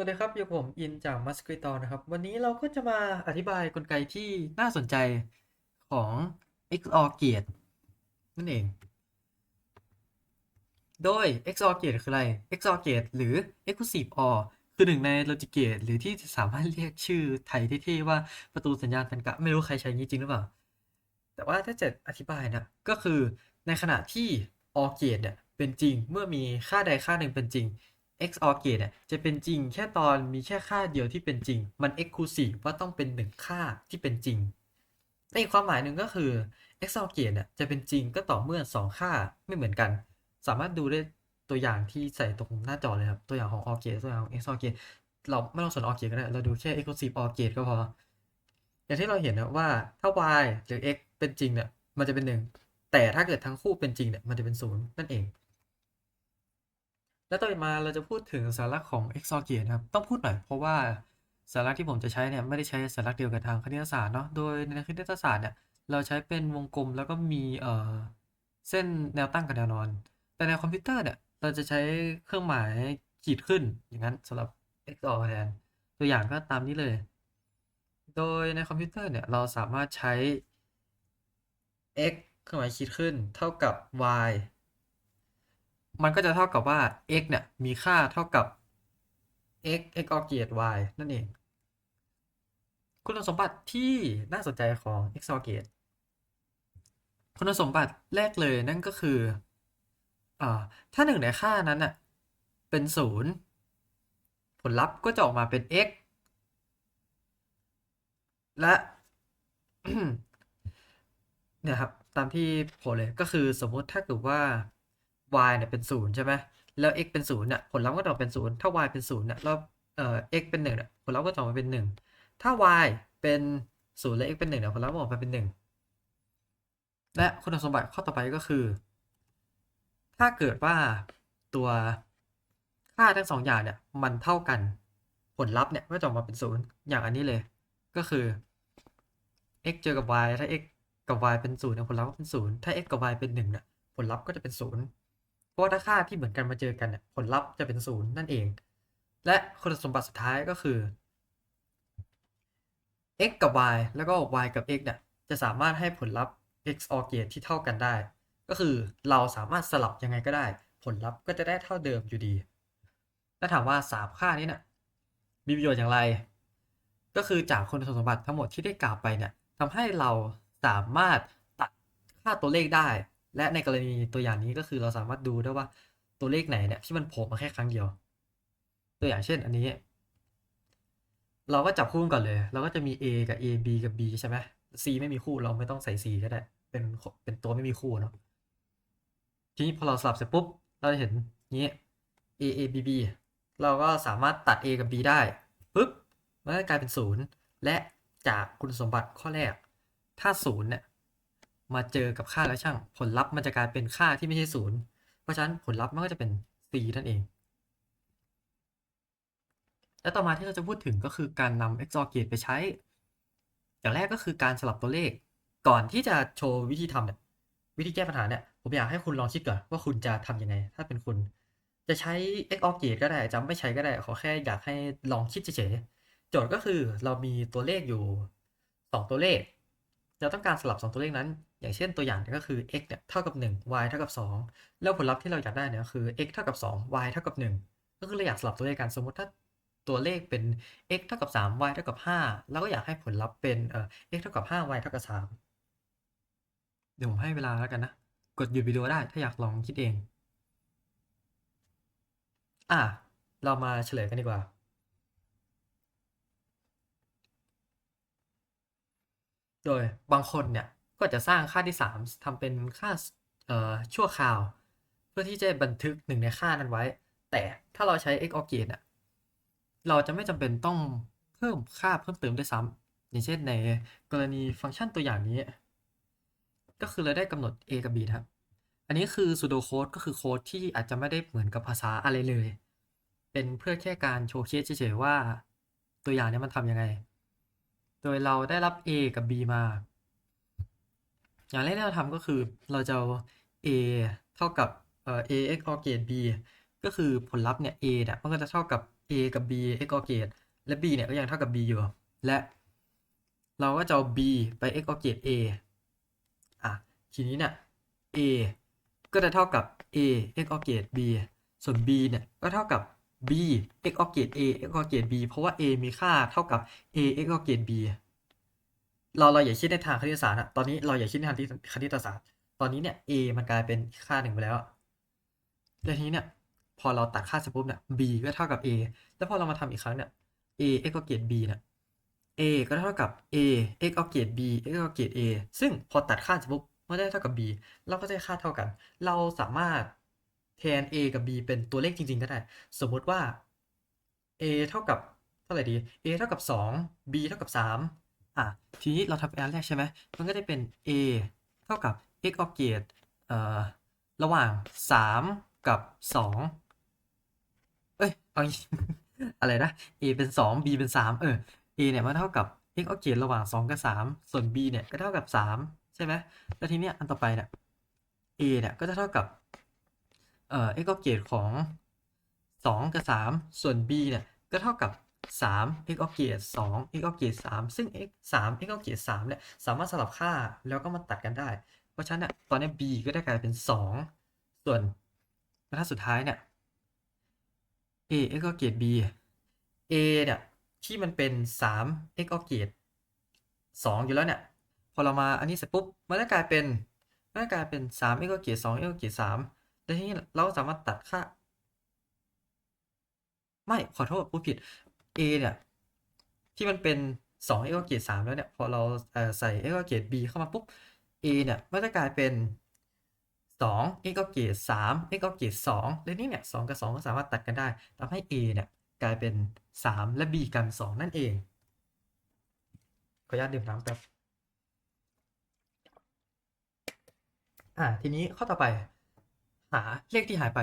สวัสดีครับ อยู่กับผมอินจากมัสก i ตอนะครับ วันนี้เราก็จะมาอธิบายกลไกที่น่าสนใจของ XOR gate นั่นเอง โดย XOR gate คืออะไร XOR gate หรือ Exclusive OR คือหนึ่งใน logic gate หรือที่สามารถเรียกชื่อไทยเท่ๆว่าประตูสัญญาณตันกะ ไม่รู้ใครใช้งี้จริงหรือเปล่า แต่ว่าถ้าจะอธิบายนะ ก็คือในขณะที่ OR gate เนี่ยเป็นจริงเมื่อมีค่าใดค่าหนึ่งเป็นจริง XOR gate เนี่ยจะเป็นจริงแค่ตอนมีแค่ค่าเดียวที่เป็นจริง มัน exclusive ว่าต้องเป็นหนึ่งค่าที่เป็นจริง ในความหมายหนึ่งก็คือ XOR gate เนี่ยจะเป็นจริงก็ต่อเมื่อ 2 ค่าไม่เหมือนกัน สามารถดูได้ตัวอย่างที่ใส่ตรงหน้าจอเลยครับ ตัวอย่างของ OR gate ตัวอย่างของ XOR gate เราไม่ต้องสน OR gate ก็ได้ เราดูแค่ exclusive OR gate ก็พอ อย่างที่เราเห็นนะว่าถ้า y หรือ x เป็นจริงเนี่ยมันจะเป็นหนึ่งแต่ถ้าเกิดทั้งคู่เป็นจริงเนี่ยมันจะเป็นศูนย์นั่นเอง แล้วต่อมาเราจะพูดถึงสาระของ XOR gate นะครับ ต้องพูดหน่อยเพราะว่าสาระที่ผมจะใช้เนี่ยไม่ได้ใช้สาระเดียวกับทางคณิตศาสตร์เนาะ โดยในคณิตศาสตร์เนี่ยเราใช้เป็นวงกลมแล้วก็มีเอ่อเส้นแนวตั้งกับแนวนอน แต่ในคอมพิวเตอร์เนี่ยเราจะใช้เครื่องหมายขีดขึ้นอย่างนั้นสำหรับ XOR แทน ตัวอย่างก็ตามนี้เลย โดยในคอมพิวเตอร์เนี่ยเราสามารถใช้ x เครื่องหมายขีดขึ้น เท่ากับ y มันก็จะเท่ากับว่า x เนี่ยมีค่าเท่ากับ x x of gate y นั่นเอง คุณสมบัติที่น่าสนใจของ XOR gate คุณสมบัติแรกเลยนั่นก็คืออ่าถ้าหนึ่งในค่านั้นน่ะเป็นศูนย์ผลลัพธ์ก็จะออกมาเป็น x และเนี่ยครับ ตามที่โผล่เลยก็คือสมมติถ้าเกิดว่า y เนี่ยเป็นศูนย์ใช่ไหมแล้ว x เป็นศูนย์เนี่ยผลลัพธ์ก็จะออกเป็นศูนย์ถ้า y เป็นศูนย์เนี่ยแล้วเอ่อ x เป็นหนึ่งเนี่ยผลลัพธ์ก็จะออกมาเป็นหนึ่งถ้า y เป็นศูนย์และ x เป็นหนึ่งเนี่ยผลลัพธ์ออกมาเป็นหนึ่งและคุณสมบัติข้อต่อไปก็คือ ถ้าเกิดว่าตัวค่าทั้งสองอย่างเนี่ยมันเท่ากันผลลัพธ์เนี่ยก็จะออกมาเป็นศูนย์อย่างอันนี้เลย ก็คือ x เจอกับ y ถ้า x กับ y เป็นศูนย์เนี่ยผลลัพธ์ก็เป็นศูนย์ถ้า x กับ y เป็นหนึ่งเนี่ยผลลัพธ์ก็จะเป็นศูนย์ ราะว่าถ้าค่าที่เหมือนกันมาเจอกันเนี่ยผลลัพธ์จะเป็นศูนย์นั่นเอง และคุณสมบัติสุดท้ายก็คือ x กับ y แล้วก็ y กับ x เนี่ยจะสามารถให้ผลลัพธ์ XOR g a t ที่เท่ากันได้ ก็คือเราสามารถสลับยังไงก็ได้ ผลลัพธ์ก็จะได้เท่าเดิมอยู่ดี แล้วถามว่าสามค่านี้เนี่ยมีประโยชน์อย่างไร ก็คือจากคุณสมบัติทั้งหมดที่ได้กล่าวไปเนี่ยทำให้เราสามารถตัดค่าตัวเลขได้ และในกรณีตัวอย่างนี้ก็คือเราสามารถดูได้ว่าตัวเลขไหนเนี่ยที่มันโผล่มาแค่ครั้งเดียว ตัวอย่างเช่นอันนี้ เราก็จับคู่กันก่อนเลย เราก็จะมี A กับ A B กับ B ใช่ไหม C ไม่มีคู่เราไม่ต้องใส่ C ก็ได้เป็นเป็นตัวไม่มีคู่เนาะทีนี้พอเราสลับเสร็จปุ๊บ เราจะเห็นนี้ A A B B เราก็สามารถตัด A กับ B ได้ปุ๊บมันก็กลายเป็นศูนย์และจากคุณสมบัติข้อแรก ถ้าศูนย์เนี่ย มาเจอกับค่าแล้วช่าง ผลลัพธ์มันจะกลายเป็นค่าที่ไม่ใช่ศูนย์เพราะฉะนั้นผลลัพธ์มันก็จะเป็น c นั่นเอง และต่อมาที่เราจะพูดถึงก็คือการนำ XOR gate ไปใช้ อย่างแรกก็คือการสลับตัวเลข ก่อนที่จะโชว์วิธีทำเนี่ยวิธีแก้ปัญหาเนี่ยผมอยากให้คุณลองคิดก่อนว่าคุณจะทำยังไง ถ้าเป็นคุณจะใช้ XOR gate ก็ได้จะไม่ใช้ก็ได้ขอแค่อยากให้ลองคิดเฉยๆโจทย์ก็คือเรามีตัวเลขอยู่ 2 ตัวเลขเราต้องการสลับ 2 ตัวเลขนั้น อย่างเช่นตัวอย่างก็คือ x เนี่ยเท่ากับ 1 y เท่ากับ 2 แล้วผลลัพธ์ที่เราอยากได้เนี่ยคือ x เท่ากับ 2 y เท่ากับ 1 ก็คือเราอยากสลับตัวเลขกันสมมติถ้าตัวเลขเป็น x เท่ากับ 3 y เท่ากับ 5 แล้วก็อยากให้ผลลัพธ์เป็นเอ่อ x เท่ากับ 5 y เท่ากับ 3 เดี๋ยวผมให้เวลาแล้วกันนะ กดหยุดวิดีโอได้ถ้าอยากลองคิดเอง อะ เรามาเฉลยกันดีกว่าโดยบางคนเนี่ย ก็จะสร้างค่าที่ 3ทำเป็นค่าเอ่อชั่วคราว เพื่อที่จะบันทึกหนึ่งในค่านั้นไว้ แต่ถ้าเราใช้ XOR gate เนี่ยเราจะไม่จำเป็นต้องเพิ่มค่าเพิ่มเติมด้วยซ้ำอย่างเช่นในกรณีฟังก์ชันตัวอย่างนี้ ก็คือเราได้กำหนด a กับ b นะครับ อันนี้คือ pseudo code ก็คือโค้ดที่อาจจะไม่ได้เหมือนกับภาษาอะไรเลย เป็นเพื่อแค่การโชว์เคสเฉยๆว่า ตัวอย่างนี้มันทำยังไง โดยเราได้รับ a กับ b มา อย่างแรกที่เราทำก็คือเราจะเอา a เท่ากับเอ่อ a x OR gate b ก็คือผลลัพธ์เนี่ย a เนี่ยมันก็จะเท่ากับ a กับ b x OR เกตและ b เนี่ยก็ยังเท่ากับ b อยู่ และ เราก็จะเอา b ไป x OR เกต a อะทีนี้เนี่ย a ก็จะเท่ากับ a x OR เกต b ส่วน b เนี่ยก็เท่ากับ b x OR เกต a x OR เกต b เพราะว่า a มีค่าเท่ากับ a x OR เกต b เราเราอย่าคิดในทางคณิตศาสตร์อะตอนนี้เราอย่าคิดในทางคณิตศาสตร์ ตอนนี้เนี่ย a มันกลายเป็นค่าหนึ่งไปแล้วแล้วทีนี้เนี่ย พอเราตัดค่าเสร็จปุ๊บเนี่ย b ก็เท่ากับ a แล้วพอเรามาทำอีกครั้งเนี่ย a x ก็เกรด b เนี่ย a ก็เท่ากับ a x ก็เกรด b x ก็เกรด a ซึ่งพอตัดค่าเสร็จปุ๊บมันได้เท่ากับ b เราก็จะได้ค่าเท่ากัน เราสามารถแทน a กับ b เป็นตัวเลขจริง ๆ ก็ได้ สมมุติว่า a เท่ากับเท่าไหร่ดี a เท่ากับ 2 b เท่ากับ 3 อะทีนี้เราทำอันแรกใช่ไหมมันก็ได้เป็น a เท่ากับ x ออกเกตเอ่อระหว่าง 3 กับ 2 เอ้ยเอาอย่างงี้อะไรนะ a เป็น 2 b เป็น 3 เออ a เนี่ยมันเท่ากับ x ออกเกตระหว่าง 2 กับ 3 ส่วน b เนี่ยก็เท่ากับ 3 ใช่ไหมแล้วทีเนี้ยอันต่อไปเนี่ย a เนี่ยก็จะเท่ากับเอ่อ x ออกเกตของ 2 กับ 3 ส่วน b เนี่ยก็เท่ากับ 3 x ออกเกต2 x ออกเกต3ซึ่ง x 3 x ออกเกต3เนี่ยสามารถสลับค่าแล้วก็มาตัดกันได้ เพราะฉะนั้นเนี่ยตอนนี้ b ก็ได้กลายเป็น 2 ส่วนบรรทัดสุดท้ายเนี่ย a x ออกเกต b a เนี่ยที่มันเป็น 3 x ออกเกต2อยู่แล้วเนี่ยพอเรามาอันนี้เสร็จปุ๊บมันจะกลายเป็นมันจะกลายเป็น3 x ออกเกต2 x ออกเกต3แล้วทีนี้เราสามารถตัดค่าไม่ขอโทษพูดผิด a เนี่ย ที่มันเป็น2 x เกรด3แล้วเนี่ย พอเราเอ่อใส่ x เกรด b เข้ามาปุ๊บ a เนี่ยมันจะกลายเป็น2 x เกรด3 x เกรด2และนี่เนี่ย2กับ2ก็สามารถตัดกันได้ทำให้ a เนี่ยกลายเป็น 3 และ b กลายเป็น2 นั่นเอง ขออนุญาตดื่มน้ำแป๊บอ่าทีนี้ข้อต่อไป หาเลขที่หายไป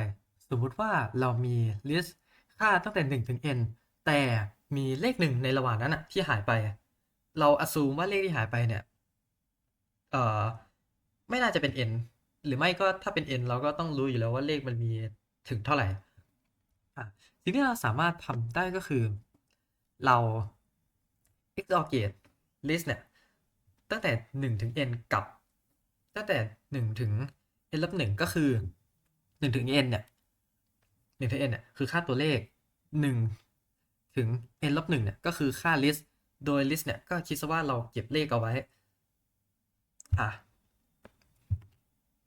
สมมุติว่าเรามี list ค่าตั้งแต่ 1 ถึง n แต่มีเลขหนึ่งในระหว่างนั้นอะที่หายไป เราอ s ซูมว่าเลขที่หายไปเนี่ย เอ่อ ไม่น่าจะเป็น n หรือไม่ก็ถ้าเป็น n เราก็ต้องรู้อยู่แล้วว่าเลขมันมีถึงเท่าไหร่สิ่งที่เราสามารถทำได้ก็คือ เรา XOR gate list เนี่ย ตั้งแต่ 1 ถึง n กับ ตั้งแต่ 1 ถึง n ลบ1ก็คือ 1 ถึง n เนี่ย1ถึง n เนี่ยคือค่าตัวเลข 1 ถึง n ลบ1เนี่ยก็คือค่า list โดย list เนี่ยก็คิดซะว่าเราเก็บเลขเอาไว้ อะ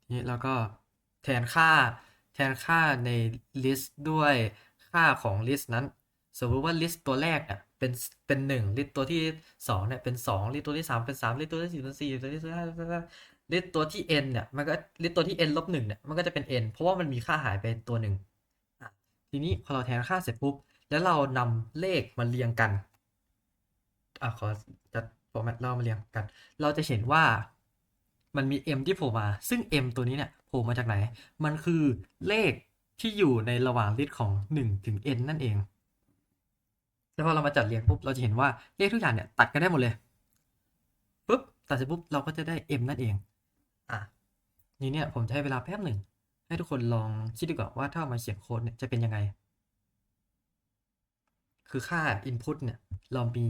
ทีนี้เราก็แทนค่าแทนค่าใน list ด้วยค่าของ list นั้น สมมติว่า list ตัวแรกเนี่ยเป็นเป็น1 list ตัวที่2เนี่ยเป็น2 list ตัวที่3เป็น3 list ตัวที่4เป็น4ตัวที่5 list ตัวที่ n เนี่ยมันก็ list ตัวที่ n ลบ1เนี่ยมันก็จะเป็น n เพราะว่ามันมีค่าหายไปตัวหนึ่งอะทีนี้พอเราแทนค่าเสร็จปุ๊บ แล้วเรานำเลขมาเรียงกันอะขอจัดฟอร์แมตเรามาเรียงกัน เราจะเห็นว่ามันมี m ที่โผล่มา ซึ่ง m ตัวนี้เนี่ยโผล่มาจากไหน มันคือเลขที่อยู่ในระหว่างลิสต์ของ 1 ถึง n นั่นเองแล้วพอเรามาจัดเรียงปุ๊บ เราจะเห็นว่าเลขทุกอย่างเนี่ยตัดกันได้หมดเลยปุ๊บตัดเสร็จปุ๊บเราก็จะได้ m นั่นเองอะนี่เนี่ยผมให้เวลาแป๊บหนึ่งให้ทุกคนลองคิดดูก่อนว่าถ้ามาเขียนโค้ดเนี่ยจะเป็นยังไง คือค่า input เนี่ยเรามี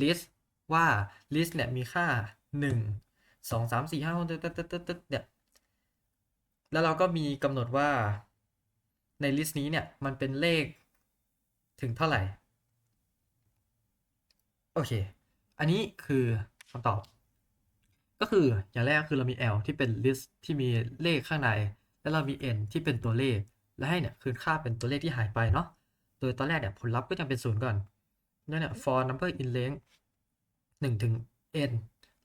list ว่า list เนี่ยมีค่า 1 2 3 4 5 6ตึ๊ดตึ๊ดตึ๊ดตึ๊ดตึ๊ดเนี่ยแล้วเราก็มีกำหนดว่าใน list นี้เนี่ยมันเป็นเลขถึงเท่าไหร่ โอเค อันนี้คือคำตอบ ก็คืออย่างแรกคือเรามี L ที่เป็น list ที่มีเลขข้างใน แล้วเรามี n ที่เป็นตัวเลข และให้เนี่ยคือค่าเป็นตัวเลขที่หายไปเนาะ โดยตอนแรกเนี่ยผลลัพธ์ก็จะเป็นศูนย์ก่อนนั่นเนี่ย for number in length 1ถึง n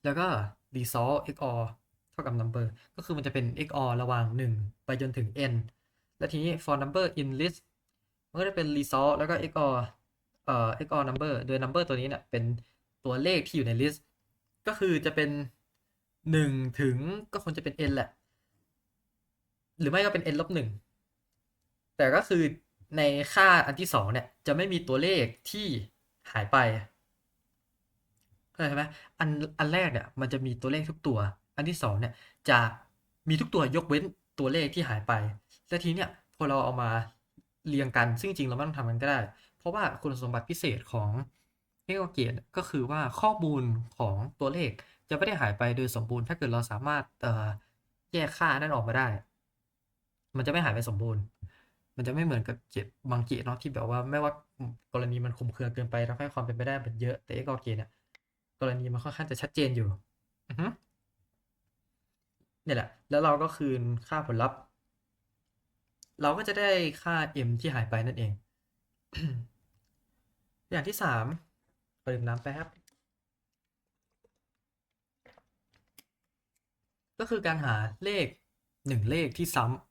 แล้วก็ result xor เท่ากับ number ก็คือมันจะเป็น xor ระหว่าง 1 ไปจนถึง n แล้วทีนี้ for number in list มันก็จะเป็น result แล้วก็ xor เอ่อ xor number โดย number ตัวนี้เนี่ยเป็นตัวเลขที่อยู่ใน list ก็คือจะเป็น 1 ถึงก็คงจะเป็น n แหละ หรือไม่ก็เป็น n ลบ1แต่ก็คือ ในค่าอันที่สองเนี่ยจะไม่มีตัวเลขที่หายไปเข้าใจไหมอันอันแรกเนี่ยมันจะมีตัวเลขทุกตัว อันที่สองเนี่ยจะมีทุกตัวยกเว้นตัวเลขที่หายไปและทีเนี้ยพอเราเอามาเรียงกันซึ่งจริงเราไม่ต้องทำกันก็ได้ เพราะว่าคุณสมบัติพิเศษของ x o g a t e ก็คือว่าข้อมูลของตัวเลขจะไม่ได้หายไปโดยสมบูรณ์ ถ้าเกิดเราสามารถเอ่อแยกค่านั้นออกมาได้ มันจะไม่หายไปสมบูรณ์ มันจะไม่เหมือนกับเกตบางเกตเนาะที่แบบว่าไม่ว่ากรณีมันคลุมเครือเกินไปทำให้ความเป็นไปได้มันเยอะแต่ x o g a t e เนี่ยกรณีมันค่อนข้างจะชัดเจนอยู่เนี่ยแหละ แล้วเราก็คืนค่าผลลัพธ์ เราก็จะได้ค่า m ที่หายไปนั่นเอง อย่างที่สามขอดื่มน้ำแป๊บ ก็คือการหาเลขหนึ่งเลขที่ซ้ำ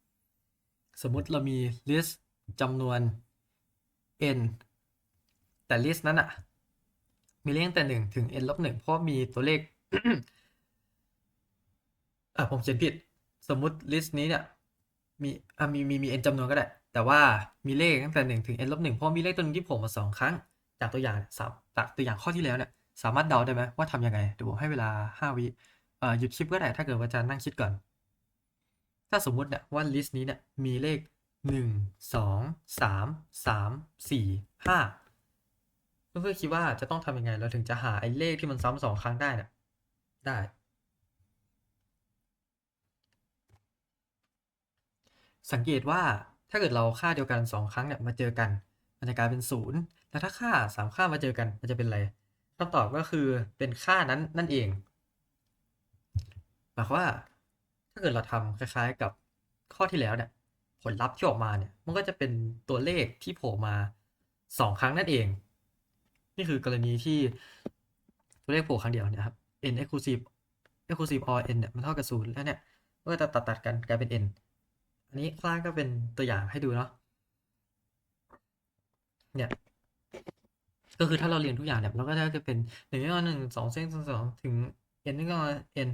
สมมุติเรามี list จำนวน n แต่ list นั้นอะมีเลขตั้งแต่หนึ่งถึง n ลบหนึ่งเพราะมีตัวเลขอะผมเขียนผิด สมมุติ list นี้เนี่ยมีอะมีมีมี n จำนวนก็ได้ แต่ว่ามีเลขตั้งแต่หนึ่งถึง n ลบหนึ่งเพราะมีเลขตัวนึงที่ผล่มาสองครั้ง จากตัวอย่างสามจากตัวอย่างข้อที่แล้วเนี่ยสามารถเดาได้ไหมว่าทำยังไงเดี๋ยวผมให้เวลาห้าวิเอ่อหยุดคลิปก็ได้ถ้าเกิดว่าอาจารย์นั่งคิดก่อน ถ้าสมมุติเนี่ยว่า list นี้เนี่ยมีเลขหนึ่งสองสามสามสี่ห้าเพื่อนๆคิดว่าจะต้องทำยังไง เราถึงจะหาไอ้เลขที่มันซ้ำสองครั้งได้เนี่ยได้ สังเกตว่าถ้าเกิดเราค่าเดียวกันสองครั้งเนี่ยมาเจอกัน มันจะกลายเป็นศูนย์แล้วถ้าค่าสามค่ามาเจอกันมันจะเป็นอะไรคำตอบก็คือเป็นค่านั้นนั่นเองหมายความว่า ถ้าเกิดเราทำคล้ายๆกับข้อที่แล้วเนี่ย ผลลัพธ์ที่ออกมาเนี่ย มันก็จะเป็นตัวเลขที่โผล่มาสองครั้งนั่นเอง นี่คือกรณีที่ตัวเลขโผล่ครั้งเดียวเนี่ยครับ n exclusive exclusive or n เนี่ยมันเท่ากับศูนย์แล้วเนี่ยมันก็จะตัดตัดกันกลายเป็น n อันนี้ข้างล่างก็เป็นตัวอย่างให้ดูเนาะเนี่ยก็คือถ้าเราเรียนทุกอย่างเนี่ยเราก็จะเป็นหนึ่งก็หนึ่งสองเส้นสองถึง n ก็ n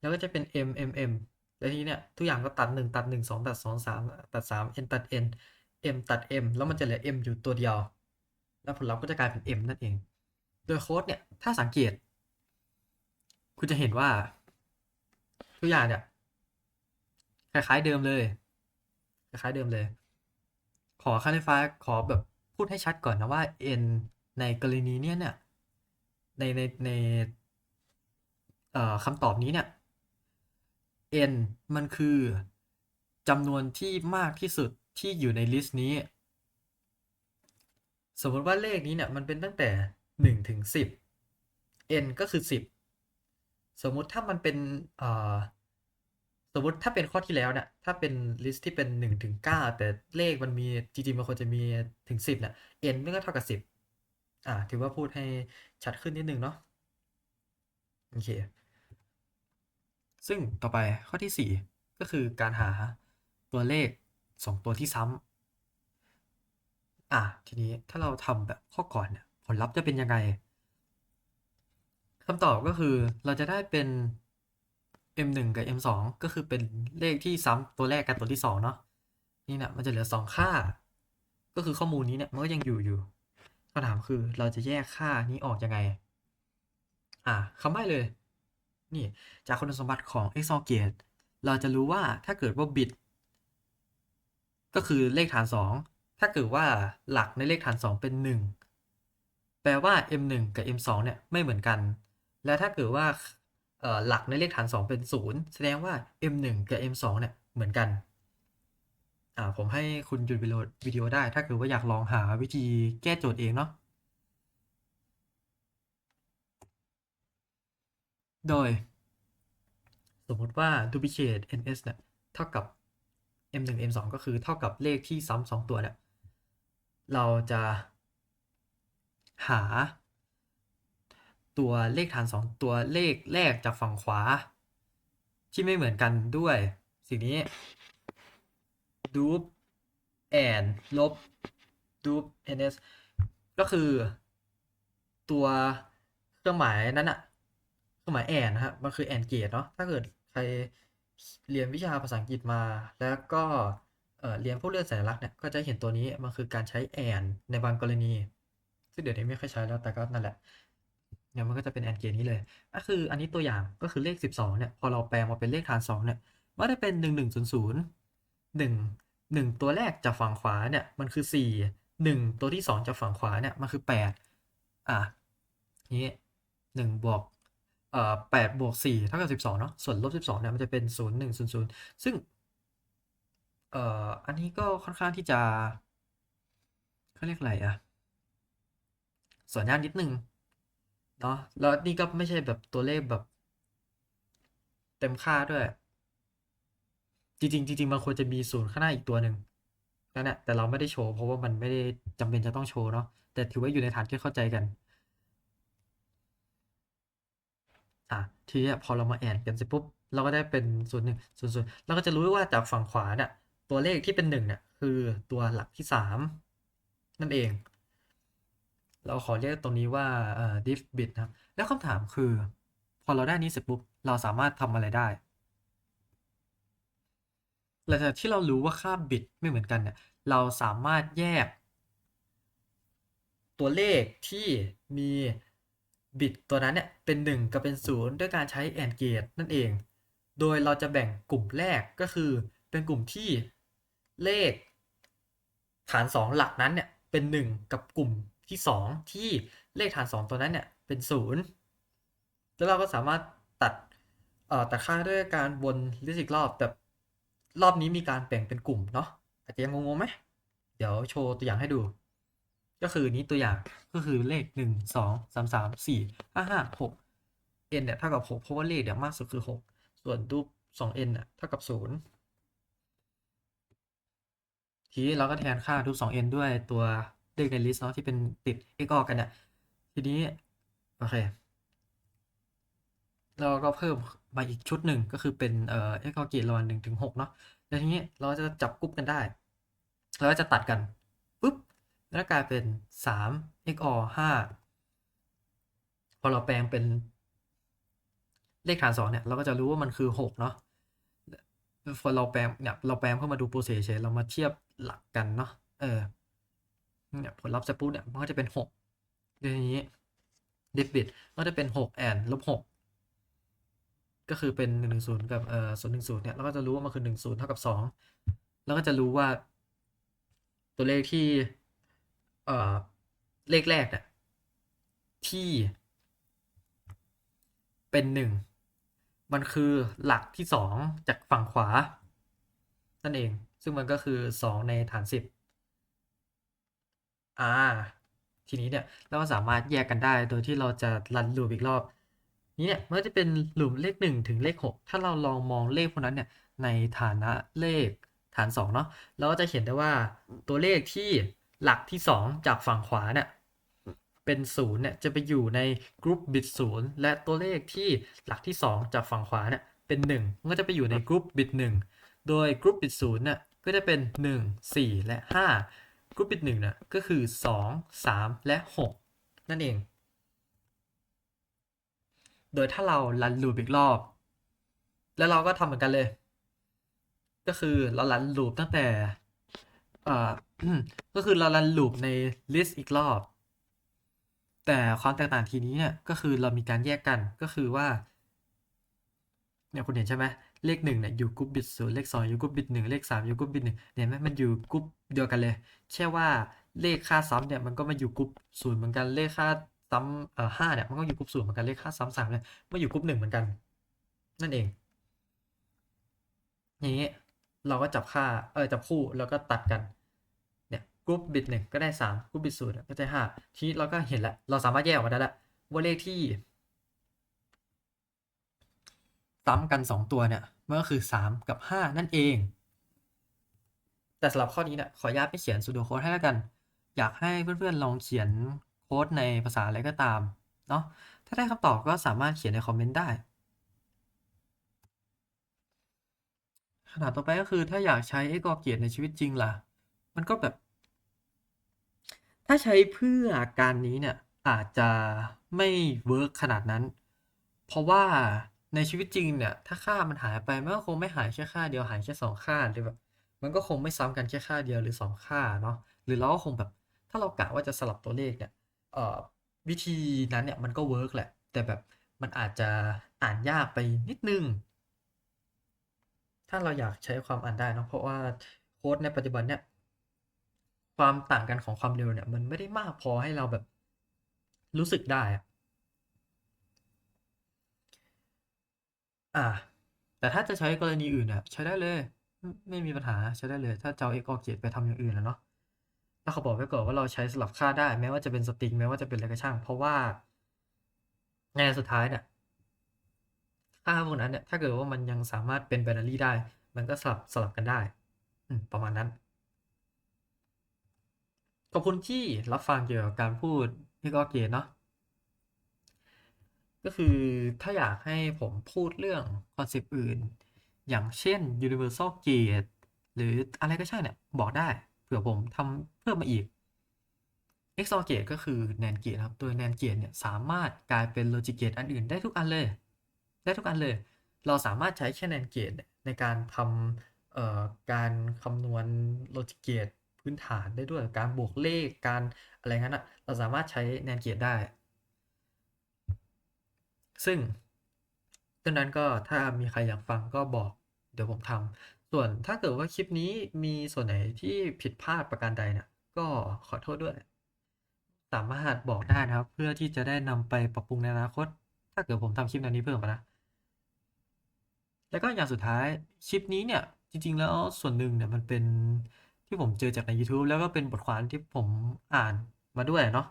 แล้วก็จะเป็น m m m แล้วทีเนี่ยทุกอย่างก็ตัดหนึ่งตัดหนึ่งสองตัดสองสามตัดสาม n ตัด n m ตัด m แล้วมันจะเหลือ m อยู่ตัวเดียว แล้วผลลัพธ์ก็จะกลายเป็น m นั่นเอง โดยโค้ดเนี่ย ถ้าสังเกต คุณจะเห็นว่า ทุกอย่างเนี่ยคล้ายๆเดิมเลยคล้ายๆเดิมเลย ขอค่าไฟฟ้าขอแบบพูดให้ชัดก่อนนะว่า n ในกรณีเนี้ยเนี่ยในในในเอ่อคำตอบนี้เนี่ย n มันคือจำนวนที่มากที่สุดที่อยู่ในลิสต์นี้ สมมติว่าเลขนี้เนี่ยมันเป็นตั้งแต่หนึ่งถึงสิบ n ก็คือสิบสมมุติถ้ามันเป็นสมมติถ้าเป็นข้อที่แล้วเนี่ยถ้าเป็นลิสต์ที่เป็นหนึ่งถึงเก้าแต่เลขมันมีจริงๆมันควรจะมีถึงสิบเนี่ย n มันก็เท่ากับสิบอ่าถือว่าพูดให้ชัดขึ้นนิดนึงเนาะโอเค ซึ่งต่อไปข้อที่สี่ก็คือการหาตัวเลขสองตัวที่ซ้ำอะทีนี้ถ้าเราทำแบบข้อก่อนเนี่ยผลลัพธ์จะเป็นยังไงคำตอบก็คือเราจะได้เป็น m 1 กับ m 2 ก็คือเป็นเลขที่ซ้ำตัวแรกกับตัวที่สองเนาะนี่เนี่ยมันจะเหลือสองค่า ก็คือข้อมูลนี้เนี่ยมันก็ยังอยู่อยู่คำถามคือเราจะแยกค่านี้ออกยังไง อะคำใบ้เลย นี่ จากคุณสมบัติของ XOR gate เราจะรู้ว่าถ้าเกิดว่าบิตก็คือเลขฐาน 2 ถ้าเกิดว่าหลักในเลขฐาน 2 เป็น 1 แปลว่า m1 กับ m2 เนี่ยไม่เหมือนกัน และถ้าเกิดว่าหลักในเลขฐาน 2 เป็น 0 แสดงว่า m1 กับ m2 เนี่ยเหมือนกันผมให้คุณหยุดวิดีโอได้ ถ้าเกิดว่าอยากลองหาวิธีแก้โจทย์เองเนาะ โดย สมมติว่า duplicate ns เนี่ยเท่ากับ m1 m2 ก็คือเท่ากับเลขที่ซ้ำสองตัวเนี่ยเราจะหา ตัวเลขฐานสองตัวเลขแรกจากฝั่งขวา ที่ไม่เหมือนกันด้วย สิ่งนี้ dup and ลบ dup ns ก็คือตัวเครื่องหมายนั้นอะ เครื่องหมายแอนนะครับมันคือ and gate เนาะ ถ้าเกิดใครเรียนวิชาภาษาอังกฤษมา แล้วก็เอ่อเรียนพวกเรื่องสัญลักษณ์เนี่ย ก็จะเห็นตัวนี้ มันคือการใช้ and ในบางกรณี ซึ่งเดี๋ยวนี้ไม่ค่อยใช้แล้ว แต่ก็นั่นแหละ เนี่ยมันก็จะเป็น and gate นี้เลย ก็คืออันนี้ตัวอย่าง ก็คือเลข 12 เนี่ย พอเราแปลมาเป็นเลขฐาน 2 เนี่ยมันได้เป็น 1100 1หนึ่งตัวแรกจากฝั่งขวาเนี่ย มันคือสี่หนึ่งตัวที่สองจากฝั่งขวาเนี่ย มันคือแปดอะนี้หนึ่งบวก เอ่อแปดบวกสี่เท่ากับสิบสองเนาะส่วนลบสิบสองเนี่ยมันจะเป็นศูนย์หนึ่งศูนย์ศูนย์ซึ่งเอ่ออันนี้ก็ค่อนข้างที่จะเขาเรียกอะไรอะส่วนยากนิดนึงเนาะแล้วนี่ก็ไม่ใช่แบบตัวเลขแบบเต็มค่าด้วย จริงๆจริงๆมันควรจะมีศูนย์ข้างหน้าอีกตัวหนึ่งนั่นแหละแต่เราไม่ได้โชว์เพราะว่ามันไม่ได้จำเป็นจะต้องโชว์เนาะแต่ถือว่าอยู่ในฐานที่เข้าใจกัน อะทีนี้พอเรามาแอนกันเสร็จปุ๊บเราก็ได้เป็นศูนย์หนึ่งศูนย์ศูนย์เราก็จะรู้ว่าจากฝั่งขวาเนี่ยตัวเลขที่เป็นหนึ่งเนี่ยคือตัวหลักที่สามนั่นเอง เราขอเรียกตรงนี้ว่าเอ่อ diff bit นะครับ แล้วคำถามคือ พอเราได้นี้เสร็จปุ๊บเราสามารถทำอะไรได้หลังจากที่เรารู้ว่าค่าบิตไม่เหมือนกันเนี่ย เราสามารถแยก ตัวเลขที่มี บิตตัวนั้นเนี่ยเป็น 1 กับเป็น 0 ด้วยการใช้ AND gate นั่นเอง โดยเราจะแบ่งกลุ่มแรกก็คือเป็นกลุ่มที่เลข ฐาน 2 หลักนั้นเนี่ยเป็น 1 กับกลุ่มที่ 2 ที่เลขฐาน 2 ตัวนั้นเนี่ยเป็น 0 แล้วเราก็สามารถตัดเอ่อตัดค่าด้วยการวนลิสต์อีกรอบแต่รอบนี้มีการแบ่งเป็นกลุ่มเนาะอาจจะยังงงๆไหมเดี๋ยวโชว์ตัวอย่างให้ดู ก็คือนี้ตัวอย่างก็คือเลขหนึ่งสองสามสามสี่ห้าห้าหก n เนี่ยเท่ากับหกเพราะว่าเลขเนี่ยมากสุดคือหกส่วนรูปสอง n เนี่ยเท่ากับศูนย์ทีนี้เราก็แทนค่ารูปสอง n ด้วยตัวเลขในลิสต์เนาะที่เป็นติด x ออกกันเนี่ยทีนี้ โอเค เราก็เพิ่มมาอีกชุดหนึ่งก็คือเป็นเอ่อ x ออกเกตระหว่างหนึ่งถึงหกเนาะแล้วทีนี้เราจะจับกรุ๊ปกันได้ เราก็จะตัดกัน แล้วกลายเป็นสาม x or ห้าพอเราแปลงเป็นเลขฐานสองเนี่ย เราก็จะรู้ว่ามันคือหกเนาะพอเราแปลงเนี่ยเราแปลงเพื่อมาดูโปรเซสเฉยเรามาเทียบหลักกันเนาะเออเนี่ยผลลัพธ์เสร็จปุ๊บเนี่ยมันก็จะเป็นหกทีนี้เดบิตก็จะเป็นหกแอนลบหกก็คือเป็นหนึ่งศูนย์กับเอ่อศูนย์หนึ่งศูนย์เนี่ยเราก็จะรู้ว่ามันคือหนึ่งศูนย์เท่ากับสองแล้วก็จะรู้ว่าตัวเลขที่ เอ่อเลขแรกเนี่ยที่เป็นหนึ่งมันคือหลักที่สองจากฝั่งขวา นั่นเอง ซึ่งมันก็คือสองในฐานสิบอ่า ทีนี้เนี่ยเราก็สามารถแยกกันได้โดยที่เราจะรันลูปอีกรอบ นี้เนี่ยมันจะเป็นหลูปเลขหนึ่งถึงเลขหกถ้าเราลองมองเลขพวกนั้นเนี่ยในฐานะเลขฐานสองเนาะเราก็จะเห็นได้ว่าตัวเลขที่ หลักที่2จากฝั่งขวาเนี่ยเป็นศูนย์เนี่ยจะไปอยู่ในกรุ๊ปบิตศูนย์และตัวเลขที่หลักที่2จากฝั่งขวาเนี่ยเป็น1มันก็จะไปอยู่ในกรุ๊ปบิตหนึ่งโดยกรุ๊ปบิตศูนย์เนี่ยก็จะเป็น1 4และ5กรุ๊ปบิตหนึ่งเนี่ยก็คือ2 3และ6นั่นเอง โดยถ้าเรารันลูปอีกรอบ แล้วเราก็ทำเหมือนกันเลย ก็คือเรารันลูปตั้งแต่ ก็คือเรารันลูปใน list อีกรอบ แต่ความแตกต่างทีนี้เนี่ยก็คือเรามีการแยกกันก็คือว่าเนี่ยคุณเห็นใช่ไหมเลขหนึ่งเนี่ยอยู่กรุ๊ปบิตศูนย์เลขสองอยู่กรุ๊ปบิตหนึ่งเลขสามอยู่กรุ๊ปบิตหนึ่งเนี่ยไหมมันอยู่กรุ๊ปเดียวกันเลยแค่ว่าเลขค่าซ้ำเนี่ยมันก็มาอยู่กรุ๊ปศูนย์เหมือนกันเลขค่าซ้ำเอ่อห้าเนี่ยมันก็อยู่กรุ๊ปศูนย์เหมือนกันเลขค่าซ้ำสามเนี่ยมาอยู่กรุ๊ปหนึ่งเหมือนกัน นั่นเองอย่างนี้เราก็จับค่าเออจับคู่แล้วก็ตัดกัน กรุ๊ปบิตหนึ่งก็ได้สามกรุ๊ปบิตศูนย์ก็ได้ห้าทีนี้เราก็เห็นแล้วเราสามารถแยกออกมาได้แล้วว่าเลขที่ซ้ำกัน 2 ตัวเนี่ยมันก็คือ 3 กับ 5 นั่นเอง แต่สำหรับข้อนี้เนี่ยขออนุญาตไม่เขียน pseudo code ให้แล้วกัน อยากให้เพื่อนๆลองเขียนโค้ดในภาษาอะไรก็ตามเนาะถ้าได้คำตอบก็สามารถเขียนในคอมเมนต์ได้ขนาดต่อไปก็คือถ้าอยากใช้ x or gate ในชีวิตจริงล่ะ มันก็แบบ ถ้าใช้เพื่อการนี้เนี่ยอาจจะไม่เวิร์กขนาดนั้น เพราะว่าในชีวิตจริงเนี่ย ถ้าค่ามันหายไปมันก็คงไม่หายแค่ค่าเดียวหายแค่สองค่าหรือแบบมันก็คงไม่ซ้ำกันแค่ค่าเดียวหรือสองค่าเนาะหรือเราก็คงแบบ ถ้าเรากะว่าจะสลับตัวเลขเนี่ยเอ่อวิธีนั้นเนี่ยมันก็เวิร์กแหละ แต่แบบมันอาจจะอ่านยากไปนิดนึง ถ้าเราอยากใช้ความอ่านได้เนอะเพราะว่าโค้ดในปัจจุบันเนี่ย ความต่างกันของความเร็วเนี่ย มันไม่ได้มากพอให้เราแบบรู้สึกได้อะอาแต่ถ้าจะใช้กรณีอื่นน่ะ ใช้ได้เลย ไม่มีปัญหาใช้ได้เลย ถ้าจะเอา X OR gate ไปทำอย่างอื่นอะเนาะแล้วขอบอกไว้ก่อนว่าเราใช้สลับค่าได้ แม้ว่าจะเป็นสตริงแม้ว่าจะเป็นอะไรก็ช่าง เพราะว่าในสุดท้ายเนี่ยค่าพวกนั้นเนี่ยถ้าเกิดว่ามันยังสามารถเป็น binary ได้ มันก็สลับสลับกันได้อืประมาณนั้น ขอบคุณที่รับฟังเกี่ยวกับการพูด X OR gate เนาะก็คือถ้าอยากให้ผมพูดเรื่องคอนเซปต์อื่น อย่างเช่น universal gate หรืออะไรก็ช่างเนี่ย บอกได้เผื่อผมทำเพิ่มมาอีก XOR gate ก็คือ NAND gate ครับโดย NAND gate เนี่ยสามารถกลายเป็น logic gate อันอื่นได้ทุกอันเลย ได้ทุกอันเลย เราสามารถใช้แค่ NAND gate เนี่ยในการทำการคำนวณ logic gate พื้นฐานได้ด้วยการบวกเลขการอะไรงั้นน่ะเราสามารถใช้ NAND gate ได้ ซึ่งดังนั้นก็ถ้ามีใครอยากฟังก็บอกเดี๋ยวผมทำส่วนถ้าเกิดว่าคลิปนี้มีส่วนไหนที่ผิดพลาดประการใดเนี่ยก็ขอโทษด้วย สามารถบอกได้นะครับ เพื่อที่จะได้นำไปปรับปรุงในอนาคต ถ้าเกิดผมทำคลิปแนวนี้เพิ่มอะนะแล้วก็อย่างสุดท้ายคลิปนี้เนี่ยจริง ๆ แล้วส่วนหนึ่งเนี่ยมันเป็น ที่ผมเจอจากในยูทูบแล้วก็เป็นบทความที่ผมอ่านมาด้วยเนาะ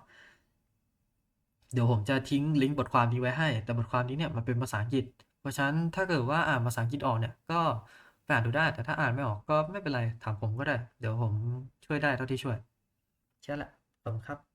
เดี๋ยวผมจะทิ้งลิงก์บทความนี้ไว้ให้ แต่บทความนี้เนี่ยมันเป็นภาษาอังกฤษ เพราะฉะนั้นถ้าเกิดว่าอ่านภาษาอังกฤษออกเนี่ยก็ไปอ่านดูได้ แต่ถ้าอ่านไม่ออกก็ไม่เป็นไรถามผมก็ได้ เดี๋ยวผมช่วยได้เท่าที่ช่วยแค่นั้นแหละขอบคุณครับ